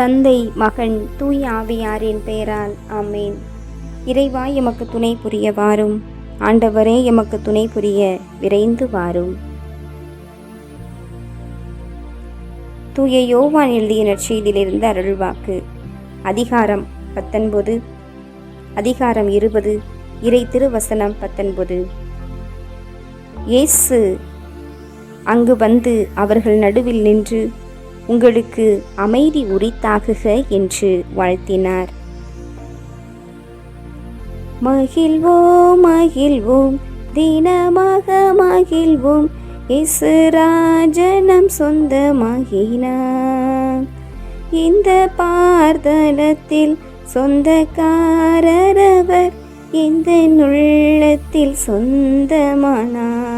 தந்தை மகன் தூய் ஆவியாரின் பெயரால் ஆமேன். இறைவா எமக்கு துணை புரிய வாரும். ஆண்டவரே எமக்கு துணை புரிய விரைந்து வாரும். தூய யோவான் எழுதிய நற்செய்தியிலிருந்து அருள்வாக்கு. அதிகாரம் பத்தொன்பது. அதிகாரம் இருபது. இறை திருவசனம் பத்தொன்பது. இயேசு அங்கு வந்து அவர்கள் நடுவில் நின்று உங்களுக்கு அமைதி உரித்தாகுக என்று வாழ்த்தினார். மகிழ்வோம் மகிழ்வோம் தினமாக மகிழ்வோம் இசுராஜனம் சொந்தமாகினார். இந்த பார்தலத்தில் சொந்தக்காரரவர் இந்த உள்ளத்தில் சொந்தமானார்.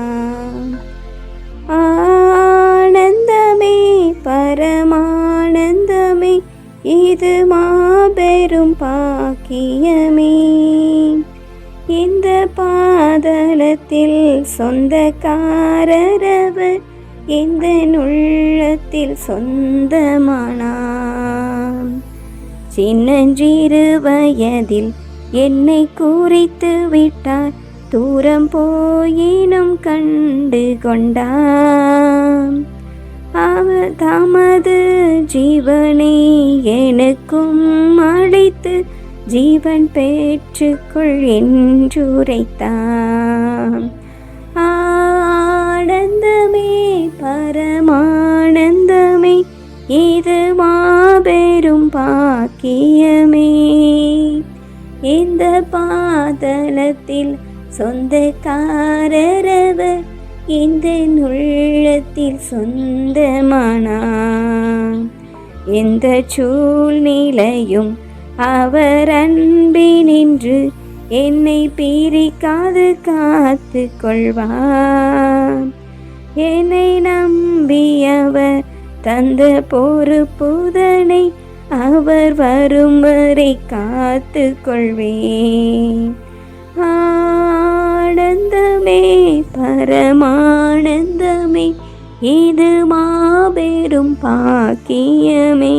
பாக்கியமே இந்த பாதலத்தில் சொந்தக்காரரவர் இந்த நுள்ளத்தில் சொந்தமானாம். சின்னஞ்சிறு வயதில் என்னை குறித்து விட்டார் தூரம் போயினும் கண்டு கொண்டாம் அவர் தமது ஜீவனை எனக்கும் அளித்து ஜீவன் பெற்றுக்கொள் என்றுரைத்தான். ஆனந்தமே பரமானந்தமே இது மாபெரும் பாக்கியமே. இந்த பாதலத்தில் சொந்தக்காரரவர் இந்த நுள்ளத்தில் சொந்தமானா எந்த சூழ்நிலையும் அவர் அன்பினின்று என்னை பிரிக்காது காத்து கொள்வார் என்னை நம்பியவர் தந்த பொறுப்புதனை அவர் வரும் வரை காத்து கொள்வேன் ஆனந்தமே பரமானந்தமே இது மாபெரும் பாக்கியமே.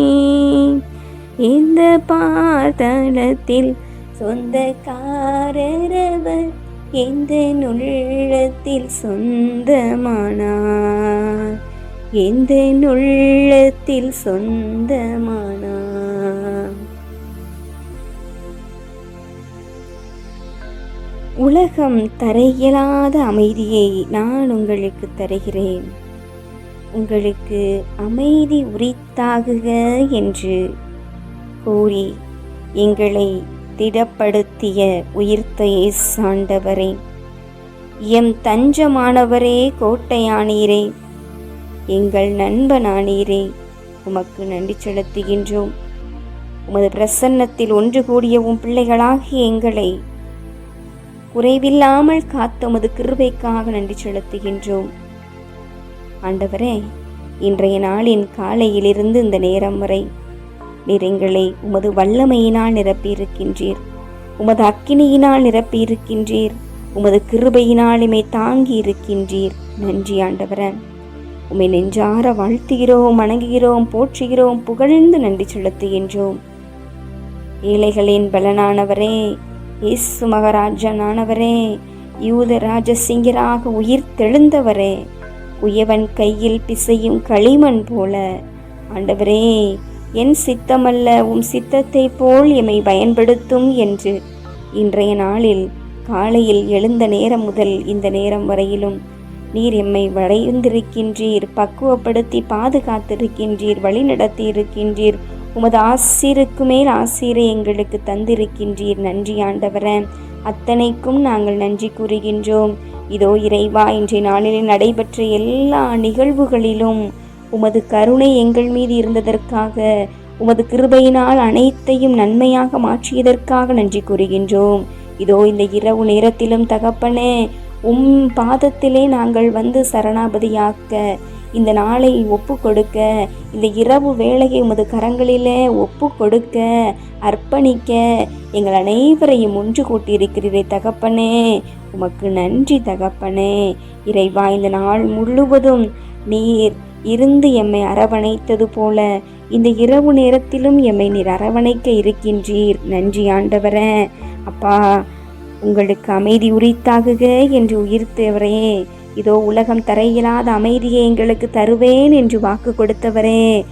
இந்த பாதளத்தில் சொந்தக்காரரவர் எந்த நுள்ளத்தில் சொந்தமானார்? எந்த நுள்ளத்தில் சொந்தமானார்? உலகம் தரையலாத அமைதியை நான் உங்களுக்கு தருகிறேன். உங்களுக்கு அமைதி உரித்தாகுக என்று கூறி எங்களை திடப்படுத்திய உயிர்த்த சாண்டவரே எம் தஞ்சமானவரே கோட்டையானீரே எங்கள் நண்பனானீரே உமக்கு நன்றி செலுத்துகின்றோம். உமது பிரசன்னத்தில் ஒன்று கூடிய உம் பிள்ளைகளாகி எங்களை குறைவில்லாமல் காத்த உமது கிருபைக்காக நன்றி செலுத்துகின்றோம். ஆண்டவரே இன்றைய நாளின் காலையிலிருந்து இந்த நேரம் வரை நீர் எங்களை உமது வல்லமையினால் நிரப்பியிருக்கின்றீர். உமது அக்கினியினால் நிரப்பியிருக்கின்றீர். உமது கிருபையினால் இமை தாங்கி இருக்கின்றீர் நன்றி ஆண்டவரன் உமை நெஞ்சார வாழ்த்துகிறோம் வணங்குகிறோம் போற்றுகிறோம் புகழ்ந்து நன்றி செலுத்துகின்றோம். ஏழைகளின் பலனானவரே இயேசு மகராஜனானவரே யூத ராஜசிங்கராக உயிர் தெழுந்தவரே உயவன் கையில் பிசையும் களிமண் போல. ஆண்டவரே என் சித்தமல்ல உம் சித்தத்தை போல் எம்மை பயன்படுத்தும் என்று. இன்றைய நாளில் காலையில் எழுந்த நேரம் முதல் இந்த நேரம் வரையிலும் நீர் எம்மை வளைந்திருக்கின்றீர் பக்குவப்படுத்தி பாதுகாத்திருக்கின்றீர் வழிநடத்தி இருக்கின்றீர் உமது ஆசிருக்கு மேல் ஆசிரை எங்களுக்கு தந்திருக்கின்றீர் நன்றி ஆண்டவர. அத்தனைக்கும் நாங்கள் நன்றி கூறுகின்றோம். இதோ இறைவா இன்றைய நாளில் நடைபெற்ற எல்லா நிகழ்வுகளிலும் உமது கருணை எங்கள் மீது இருந்ததற்காக உமது கிருபையினால் அனைத்தையும் நன்மையாக மாற்றியதற்காக நன்றி கூறுகின்றோம். இதோ இந்த இரவு நேரத்திலும் தகப்பனே உம் பாதத்திலே நாங்கள் வந்து சரணாபதியாக்க இந்த நாளை ஒப்பு கொடுக்க இந்த இரவு வேலையை உமது கரங்களிலே ஒப்பு கொடுக்க அர்ப்பணிக்க எங்கள் அனைவரையும் ஒன்று கூட்டியிருக்கிறீரே தகப்பனே. உமக்கு நன்றி தகப்பனே. இறைவா இந்த நாள் முழுவதும் நீர் இருந்து எம்மை அரவணைத்தது போல இந்த இரவு நேரத்திலும் எம்மை நீர் அரவணைக்க இருக்கின்றீர். நன்றி ஆண்டவரே. அப்பா உங்களுக்கு அமைதி உரித்தாகுக என்று உயிர்த்தவரே. இதோ உலகம் தர இயலாத அமைதியை எங்களுக்கு தருவேன் என்று வாக்கு கொடுத்தவரே.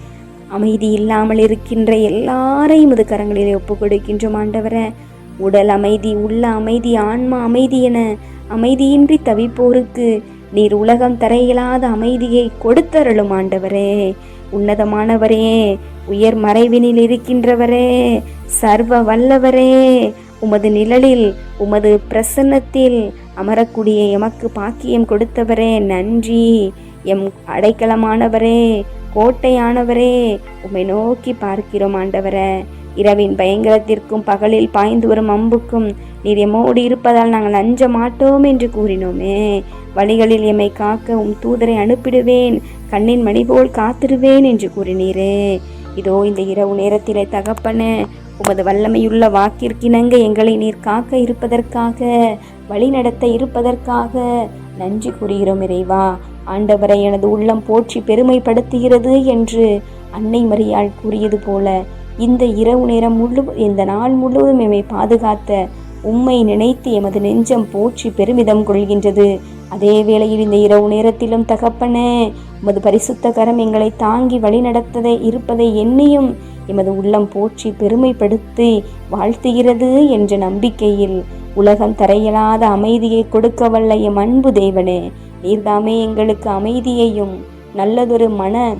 அமைதி இல்லாமல் இருக்கின்ற எல்லாரையும் இது கரங்களிலே ஒப்பு கொடுக்கின்றோம் ஆண்டவரே. உடல் அமைதி உள்ள அமைதி ஆன்மா அமைதி என அமைதியின்றி தவிப்போருக்கு. நீர் உலகம் தரையில்லாத அமைதியை கொடுத்தருளும் ஆண்டவரே. உன்னதமானவரே உயர் மறைவினில் இருக்கின்றவரே சர்வ வல்லவரே. உமது நிழலில் உமது பிரசன்னத்தில் அமரக்கூடிய எமக்கு பாக்கியம் கொடுத்தவரே நன்றி. எம் அடைக்கலமானவரே கோட்டையானவரே உம்மை நோக்கி பார்க்கிறோம் ஆண்டவரே. இரவின் பயங்கரத்திற்கும் பகலில் பாய்ந்து வரும் அம்புக்கும் நீர் எம்மோடு இருப்பதால் நாங்கள் அஞ்ச மாட்டோம் என்று கூறினோமே. வழிகளில் எம்மை காக்க உம் தூதரை அனுப்பிடுவேன். கண்ணின் மணி போல் காத்திருவேன் என்று கூறினீரே. இதோ இந்த இரவு நேரத்திலே தகப்பனே உமது வல்லமையுள்ள வாக்கிற்கிணங்க எங்களை நீர் காக்க இருப்பதற்காக வழி நடத்த இருப்பதற்காக. நன்றி கூறுகிறோம் இறைவா. ஆண்டவரை எனது உள்ளம் போற்றி பெருமைப்படுத்துகிறது என்று அன்னை மரியாள் கூறியது போல இந்த இரவு நேரம் முழு இந்த நாள் முழுவதும் எம்மை பாதுகாத்த உம்மை நினைத்து எமது நெஞ்சம் போற்றி பெருமிதம் கொள்கின்றது. அதே வேளையில் இந்த இரவு நேரத்திலும் தகப்பனே உமது பரிசுத்த கரம் எங்களை தாங்கி வழிநடத்ததை இருப்பதை எண்ணியும் எமது உள்ளம் போற்றி பெருமைப்படுத்தி வாழ்த்துகிறது என்ற நம்பிக்கையில் உலகம் தரையலாத அமைதியை கொடுக்க வல்ல எம் அன்பு தேவனே. நீர்தாமே எங்களுக்கு அமைதியையும் நல்லதொரு மன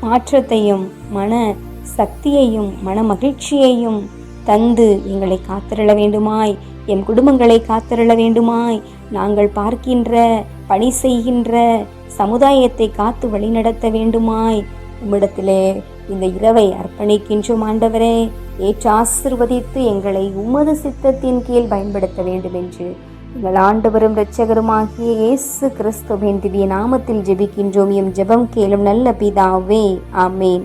மாற்றத்தையும் மன சக்தியையும் மன மகிழ்ச்சியையும் தந்து எங்களை காத்திரள வேண்டுமாய். எம் குடும்பங்களை காத்திரள வேண்டுமாய். நாங்கள் பார்க்கின்ற பணி செய்கின்ற சமுதாயத்தை காத்து வழிநடத்த வேண்டுமாய். உம்மிடத்திலே இந்த இரவை அர்ப்பணிக்கின்றோம் ஆண்டவரே. ஏற்று ஆசிர்வதித்து எங்களை உமது சித்தத்தின் கீழ் பயன்படுத்த வேண்டும் என்று எங்கள் ஆண்டவரும் இரட்சகருமாகிய இயேசு கிறிஸ்துவின் திவ்ய நாமத்தில் ஜெபிக்கின்றோம். எம் ஜெபம் கேளும் நல்ல பிதாவே. ஆமேன்.